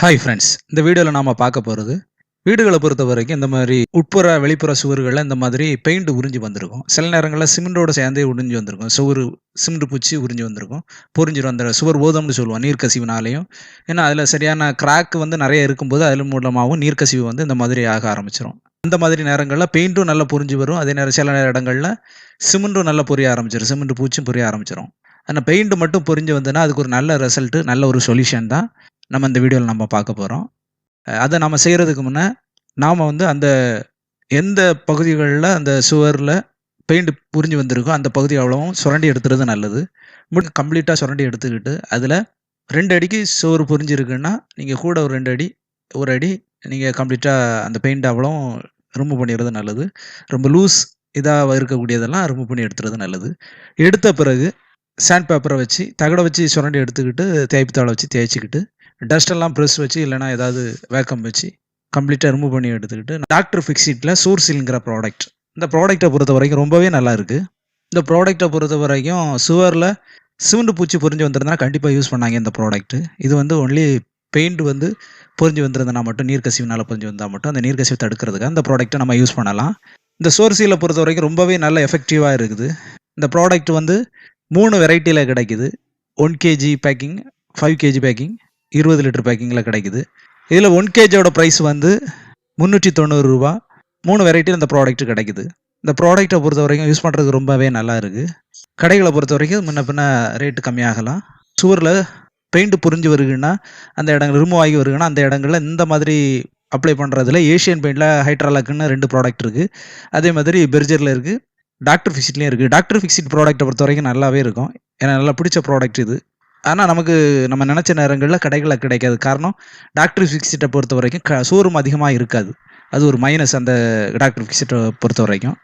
Hi friends இந்த வீடியோவில் நாம் பார்க்க போகிறது வீடுகளை பொறுத்த வரைக்கும் இந்த மாதிரி உட்புற வெளிப்புற சுவர்களில் இந்த மாதிரி பெயிண்ட் உறிஞ்சி வந்திருக்கும். சில நேரங்களில் சிமெண்டோட சேர்ந்தே உறிஞ்சி வந்திருக்கும். சுவர் சிமெண்ட் பூச்சி உறிஞ்சி வந்திருக்கும். பொறிஞ்சிடும் அந்த சுவர் ஓதம்னு சொல்லுவோம் நீர்க்கசிவுனாலையும். ஏன்னா அதில் சரியான கிராக் வந்து நிறைய இருக்கும்போது அதில் மூலமாகவும் நீர்க்கசிவு வந்து இந்த மாதிரி ஆக ஆரம்பிச்சிடும் அந்த மாதிரி நேரங்களில் பெயிண்ட்டும் நல்லா புரிஞ்சு வரும். அதே நேரம் சில இடங்களில் சிமெண்ட்டும் நல்லா பொரிய ஆரம்பிச்சிடும் சிமெண்ட் பூச்சும் பொரிய ஆரம்பிச்சிடும் ஆனால் பெயிண்ட் மட்டும் புரிஞ்சு வந்ததுன்னா அதுக்கு ஒரு நல்ல ரிசல்ட்டு நல்ல ஒரு சொல்யூஷன் தான். நம்ம இந்த வீடியோவில் நம்ம பார்க்க போகிறோம் அதை நம்ம செய்கிறதுக்கு முன்னே நாம் வந்து அந்த எந்த பகுதிகளில் அந்த சுவரில் பெயிண்ட் புரிஞ்சு வந்திருக்கோ அந்த பகுதி அவ்வளவும் சுரண்டி எடுத்துறது நல்லது. முடி கம்ப்ளீட்டாக சுரண்டி எடுத்துக்கிட்டு அதில் ரெண்டு அடிக்கு சுவர் புரிஞ்சிருக்குன்னா நீங்கள் கூட ஒரு ரெண்டு அடி ஒரு அடி நீங்கள் கம்ப்ளீட்டாக அந்த பெயிண்ட் அவ்வளவும் ரிமூவ் பண்ணிடுறது நல்லது. ரொம்ப லூஸ் இதாக இருக்கக்கூடியதெல்லாம் ரிமூவ் பண்ணி எடுத்துறது நல்லது. எடுத்த பிறகு சாண்ட் பேப்பரை வச்சு தகடை வச்சு சுரண்டி எடுத்துக்கிட்டு தேய்ப்புத்தாளை வச்சு தேய்ச்சிக்கிட்டு டஸ்டெல்லாம் ப்ரெஸ் வச்சு இல்லைனா ஏதாவது வேக்கம் வச்சு கம்ப்ளீட்டாக ரிமூவ் பண்ணி எடுத்துக்கிட்டு டாக்டர் ஃபிக்ஸிட்டில் சூர்சில்ங்கிற ப்ராடக்ட் இந்த ப்ராடக்ட்டை பொறுத்த வரைக்கும் ரொம்பவே நல்லா இருக்குது இந்த ப்ராடக்ட்டை பொறுத்த வரைக்கும் சுவரில் சிமெண்ட் பூச்சி பொறிஞ்சு வந்திருந்தா கண்டிப்பாக யூஸ் பண்ணாங்க இந்த ப்ராடக்ட்டு இது வந்து ஒன்லி பெயிண்ட் வந்து பொறிஞ்சு வந்திருந்தனா மட்டும் நீர்க்கசிவுனால் பொறிஞ்சு வந்தால் மட்டும் அந்த நீர்க்கசிவு தடுக்கிறதுக்கு அந்த ப்ராடக்ட்டை நம்ம யூஸ் பண்ணலாம். இந்த சோர்சியில் பொறுத்த வரைக்கும் ரொம்பவே நல்ல எஃபெக்டிவாக இருக்குது. இந்த ப்ராடக்ட் வந்து மூணு வெரைட்டியில் கிடைக்குது. One KG packing five KG packing இருபது லிட்டர் பேக்கிங்கில் கிடைக்குது. இதில் ஒன் கேஜியோட ப்ரைஸ் வந்து முந்நூற்றி தொண்ணூறு ரூபா. மூணு வெரைட்டியில் இந்த ப்ராடக்ட் கிடைக்குது. இந்த ப்ராடக்ட்டை பொறுத்த வரைக்கும் யூஸ் பண்ணுறதுக்கு ரொம்பவே நல்லா இருக்குது கடைகளை பொறுத்த வரைக்கும் முன்ன பின்ன ரேட்டு கம்மியாகலாம். சுவரில் பெயிண்ட் புரிஞ்சு வருகுன்னா அந்த இடங்கள் ரிமூவ் ஆகி வருகுன்னா அந்த இடங்களில் இந்த மாதிரி அப்ளை பண்ணுறதுல ஏஷியன் பெயிண்டில் ஹைட்ராலக்குன்னு ரெண்டு ப்ராடக்ட் இருக்குது அதே மாதிரி பெர்ஜரில் இருக்குது டாக்டர் ஃபிக்ஸிட்லேயும் இருக்குது டாக்டர் ஃபிக்ஸிட் ப்ராடக்ட்டை பொறுத்த வரைக்கும் நல்லாவே இருக்கும். எனக்கு நல்லா பிடிச்ச ப்ராடக்ட் இது. ஆனால் நமக்கு நம்ம நினச்ச நேரங்களில் கடைகளில் கிடைக்காது. காரணம் டாக்டர் ஃபிக்ஸிட்டை பொறுத்த வரைக்கும் க ஷோரூம் அதிகமாக இருக்காது. அது ஒரு மைனஸ் அந்த டாக்டர் ஃபிக்ஸிட்டை பொறுத்த வரைக்கும்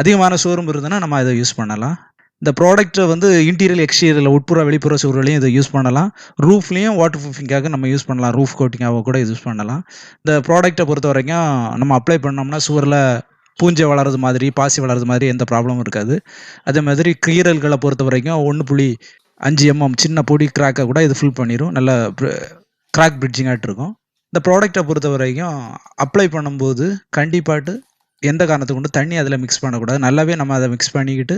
அதிகமான ஷோரூம் இருந்ததுன்னா நம்ம அதை யூஸ் பண்ணலாம். இந்த ப்ராடக்ட்டை வந்து இன்டீரியர் எக்ஸ்டீரியரில் உட்புற வெளிப்புற சுவர்களையும் இதை யூஸ் பண்ணலாம். ரூஃப்லேயும் வாட்டர் ப்ரூஃபிங்காக நம்ம யூஸ் பண்ணலாம். ரூஃப் கோட்டிங்காக கூட யூஸ் பண்ணலாம். இந்த ப்ராடக்ட்டை பொறுத்த வரைக்கும் நம்ம அப்ளை பண்ணோம்னா சுவரில் பூஞ்சை வளர்றது மாதிரி பாசி வளர்றது மாதிரி எந்த ப்ராப்ளமும் இருக்காது. அதே மாதிரி கீரல்களை பொறுத்த வரைக்கும் ஒன்று புள்ளி அஞ்சு எம்எம் சின்ன பொடி கிராக்கை கூட இது ஃபில் பண்ணிடும் நல்ல கிராக் பிரிட்ஜிங்காட்டு இருக்கும். இந்த ப்ராடக்ட்டை பொறுத்த வரைக்கும் அப்ளை பண்ணும்போது கண்டிப்பாட்டு எந்த காரணத்தை கொண்டு தண்ணி அதில் மிக்ஸ் பண்ணக்கூடாது. நல்லாவே நம்ம அதை மிக்ஸ் பண்ணிக்கிட்டு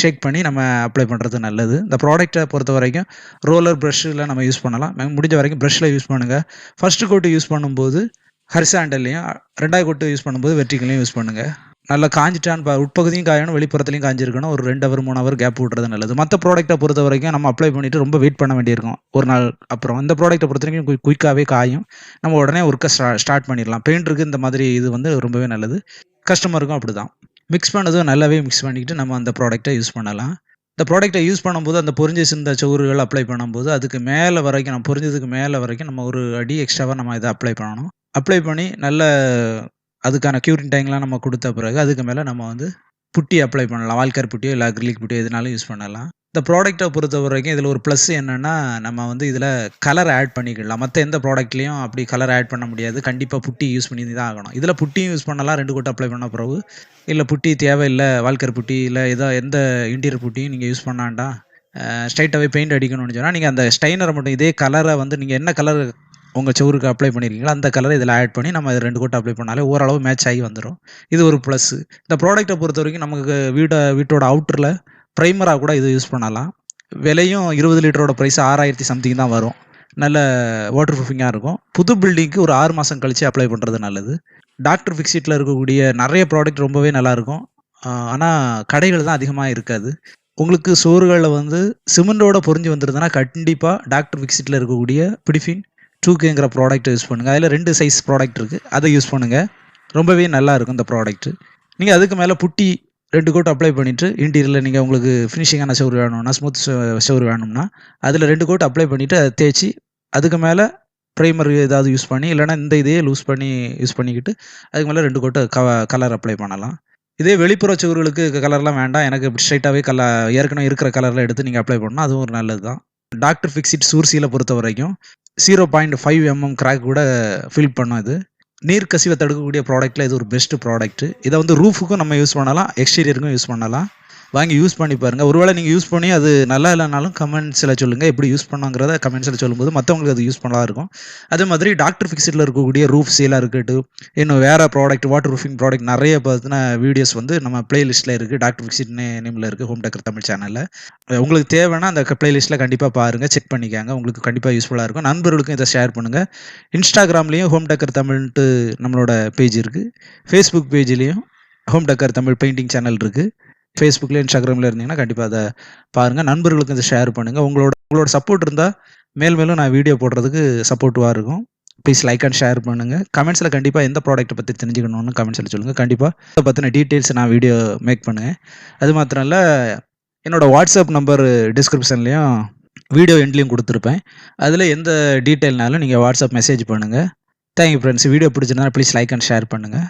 ஷேக் பண்ணி நம்ம அப்ளை பண்ணுறது நல்லது. இந்த ப்ராடக்ட்டை பொறுத்த வரைக்கும் ரோலர் ப்ரஷ்ஷில் நம்ம யூஸ் பண்ணலாம். முடிஞ்ச வரைக்கும் ப்ரஷ்ஷில் யூஸ் பண்ணுங்கள் ஃபஸ்ட்டு கோட்டு யூஸ் பண்ணும்போது ஹரிசாண்டல்லையும் ரெண்டாவது கோட்டு யூஸ் பண்ணும்போது வெற்றிகளையும் யூஸ் பண்ணுங்கள் நல்லா காஞ்சிட்டான் உட்பகுதியும் காயணும் வெளிப்புறத்துலையும் காஞ்சிருக்கணும். ஒரு ரெண்டு அவர் மூணு அவர் கேப் விட்றது நல்லது. மற்ற ப்ராடக்ட்டை பொறுத்த வரைக்கும் நம்ம அப்ளை பண்ணிவிட்டு ரொம்ப வெயிட் பண்ண வேண்டியிருக்கும். ஒரு நாள் அப்புறம். இந்த ப்ராடக்ட்டை பொறுத்த வரைக்கும் குயிக்காகவே காயும். நம்ம உடனே ஒர்க்கை ஸ்டா ஸ்டார்ட் பண்ணிடலாம். பெயிண்ட்ருக்கு இந்த மாதிரி இது வந்து ரொம்பவே நல்லது. கஸ்டமருக்கும் அப்படி தான் மிக்ஸ் பண்ணதும் நல்லாவே மிக்ஸ் பண்ணிக்கிட்டு நம்ம அந்த ப்ராடக்ட்டை யூஸ் பண்ணலாம். இந்த ப்ராடக்ட்டை யூஸ் பண்ணும்போது அந்த பொறிஞ்சு சிந்த சோறுகள் அப்ளை பண்ணும்போது அதுக்கு மேலே வரைக்கும் நம்ம பொறிஞ்சதுக்கு மேலே வரைக்கும் நம்ம ஒரு அடி எக்ஸ்ட்ராவாக நம்ம இதை அப்ளை பண்ணணும். அப்ளை பண்ணி நல்ல அதுக்கான க்யூரிங் டைம்லாம் நம்ம கொடுத்த பிறகு அதுக்கு மேலே நம்ம வந்து புட்டி அப்ளை பண்ணலாம். வால்கர் புட்டியோ இல்லை அக்ரிலிக் புட்டியோ எதுனாலும் யூஸ் பண்ணலாம். இந்த ப்ராடக்ட்டை பொறுத்த வரைக்கும் இதில் ஒரு ப்ளஸ் என்னென்னா நம்ம வந்து இதில் கலர் ஆட் பண்ணிக்கலாம். மற்ற எந்த ப்ராடக்ட்லேயும் அப்படி கலர் ஆட் பண்ண முடியாது. கண்டிப்பாக புட்டி யூஸ் பண்ணி தான் ஆகணும். இதில் புட்டியும் யூஸ் பண்ணலாம். ரெண்டு கோட்டை அப்ளை பண்ண பிறகு. இல்லை புட்டி தேவையில்லை வால்கர் புட்டி இல்லை ஏதோ எந்த இன்டீரியர் புட்டியும் நீங்கள் யூஸ் பண்ணாண்டா ஸ்ட்ரைட்டாகவே பெயிண்ட் அடிக்கணும்னு சொன்னால் நீங்கள் அந்த ஸ்டைனரை மட்டும் இதே கலரை வந்து நீங்கள் என்ன கலர் உங்கள் சவுருக்கு அப்ளை பண்ணியிருக்கீங்களோ அந்த கலர் இதில் ஆட் பண்ணி நம்ம இது ரெண்டு கோட்டை அப்ளை பண்ணாலே ஓரளவு மேட்ச் ஆகி வந்துடும் இது ஒரு ப்ளஸ்ஸு இந்த ப்ராடக்ட்டை பொறுத்த வரைக்கும் நமக்கு வீட்டை வீட்டோட அவுட்டரில் ப்ரைமராக கூட இது யூஸ் பண்ணலாம். விலையும் இருபது லிட்டரோட ப்ரைஸ் ஆறாயிரத்தி சம்திங் தான் வரும். நல்ல வாட்டர் ப்ரூஃபிங்காக இருக்கும். புது பில்டிங்க்கு ஒரு ஆறு மாதம் கழித்து அப்ளை பண்ணுறது நல்லது. டாக்டர் ஃபிக்ஸிட்டில் இருக்கக்கூடிய நிறைய ப்ராடக்ட் ரொம்பவே நல்லாயிருக்கும் ஆனால் கடைகள் தான் அதிகமாக இருக்காது. உங்களுக்கு சோறுகளில் வந்து சிமெண்டோட பொறிஞ்சு வந்துருதுன்னா கண்டிப்பாக டாக்டர் ஃபிக்ஸிட்டில் இருக்கக்கூடிய பிடிஃபின் டூ கேங்கிற ப்ராடக்ட் யூஸ் பண்ணுங்கள் அதில் ரெண்டு சைஸ் ப்ராடக்ட் இருக்குது அதை யூஸ் பண்ணுங்கள் ரொம்பவே நல்லாயிருக்கும் இந்த ப்ராடக்ட்டு நீங்கள் அதுக்கு மேலே புட்டி ரெண்டு கோட் அப்ளை பண்ணிவிட்டு இன்டீரியரில் நீங்கள் உங்களுக்கு ஃபினிஷிங்கான ஷவர் வேணும்னா ஸ்மூத் ஷவர் வேணும்னா அதில் ரெண்டு கோட் அப்ளை பண்ணிவிட்டு அதை தேய்ச்சி அதுக்கு மேலே ப்ரைமர் ஏதாவது யூஸ் பண்ணி இல்லைனா இந்த இதையே லூஸ் பண்ணி யூஸ் பண்ணிக்கிட்டு அதுக்கு மேலே ரெண்டு கோட்டை க கலர் அப்ளை பண்ணலாம். இதே வெளிப்புற சுவர்களுக்கு கலர்லாம் வேண்டாம். எனக்கு ஸ்ட்ரைட்டாகவே கலர் ஏற்கனவே இருக்கிற கலரில் எடுத்து நீங்கள் அப்ளை பண்ணால் அதுவும் ஒரு நல்லது தான் டாக்டர் ஃபிக்ஸிட் சூர்சியில் பொறுத்த வரைக்கும் zero point five MM crack கூட ஃபில் பண்ணும் இது. நீர் கசிவை தடுக்கக்கூடிய ப்ராடக்ட்டில் இது ஒரு பெஸ்ட்டு ப்ராடக்ட்டு இதை வந்து ரூஃபுக்கும் நம்ம யூஸ் பண்ணலாம் எக்ஸ்டீரியருக்கும் யூஸ் பண்ணலாம். வாங்கி யூஸ் பண்ணி பாருங்கள் ஒருவேளை நீங்கள் யூஸ் பண்ணி அது நல்லா இல்லைனாலும் கமெண்ட்ஸில் சொல்லுங்கள் எப்படி யூஸ் பண்ணாங்கிறத கமெண்ட்ஸில் சொல்லும்போது மற்றவங்களுக்கு அது யூஸ் பண்ணலாம் இருக்கும். அதே மாதிரி டாக்டர் ஃபிக்ஸில் இருக்கக்கூடிய ரூஃப் சீலாக இருக்கட்டும் இன்னும் வேறு ப்ராடக்ட் வாட்டர் ரூஃபிங் ப்ராடக்ட் நிறைய பார்த்தினா வீடியோஸ் வந்து நம்ம பிளேலிஸ்ட்டில் இருக்குது டாக்டர் ஃபிக்ஸிட் நேமில் இருக்குது ஹோம் டெக்கர் தமிழ் சேனலில் உங்களுக்கு தேவைன்னா அந்த பிளேலிஸ்ட்டில் கண்டிப்பாக பாருங்கள் செக் பண்ணிக்காங்க. உங்களுக்கு கண்டிப்பாக யூஸ்ஃபுல்லாக இருக்கும். நண்பர்களுக்கும் இதை ஷேர் பண்ணுங்கள் இன்ஸ்டாகிராம்லேயும் ஹோம் டெக்கர் தமிழ்ன்ட்டு நம்மளோட பேஜ் இருக்குது Facebook பேஜ்லேயும் home decor Tamil painting channel இருக்குது ஃபேஸ்புக்கில் இன்ஸ்டாகிராமில் இருந்தீங்கன்னா கண்டிப்பாக அதை பாருங்கள் நண்பர்களுக்கு இதை ஷேர் பண்ணுங்கள் உங்களோட உங்களோட சப்போர்ட் இருந்தால் மேல் மேலும் நான் வீடியோ போடுறதுக்கு சப்போர்ட்டிவாக இருக்கும். ப்ளீஸ் லைக் அண்ட் ஷேர் பண்ணுங்கள் கமெண்ட்ஸில் கண்டிப்பாக எந்த ப்ராடக்ட்டை பற்றி தெரிஞ்சுக்கணும்னு கமெண்ட்ஸில் சொல்லுங்கள் கண்டிப்பாக அதை பற்றின டீட்டெயில்ஸ் நான் வீடியோ மேக் பண்ணுவேன். அது மாத்திரம் இல்லை என்னோடய வாட்ஸ்அப் நம்பர் டிஸ்கிரிப்ஷன்லேயும் வீடியோ எண்ட்லேயும் கொடுத்துருப்பேன். அதில் எந்த டீட்டெயில்னாலும் நீங்கள் வாட்ஸ்அப் மெசேஜ் பண்ணுங்கள் தேங்க்யூ ஃப்ரெண்ட்ஸ் வீடியோ பிடிச்சிருந்தா ப்ளீஸ் லைக் அண்ட் ஷேர் பண்ணுங்கள்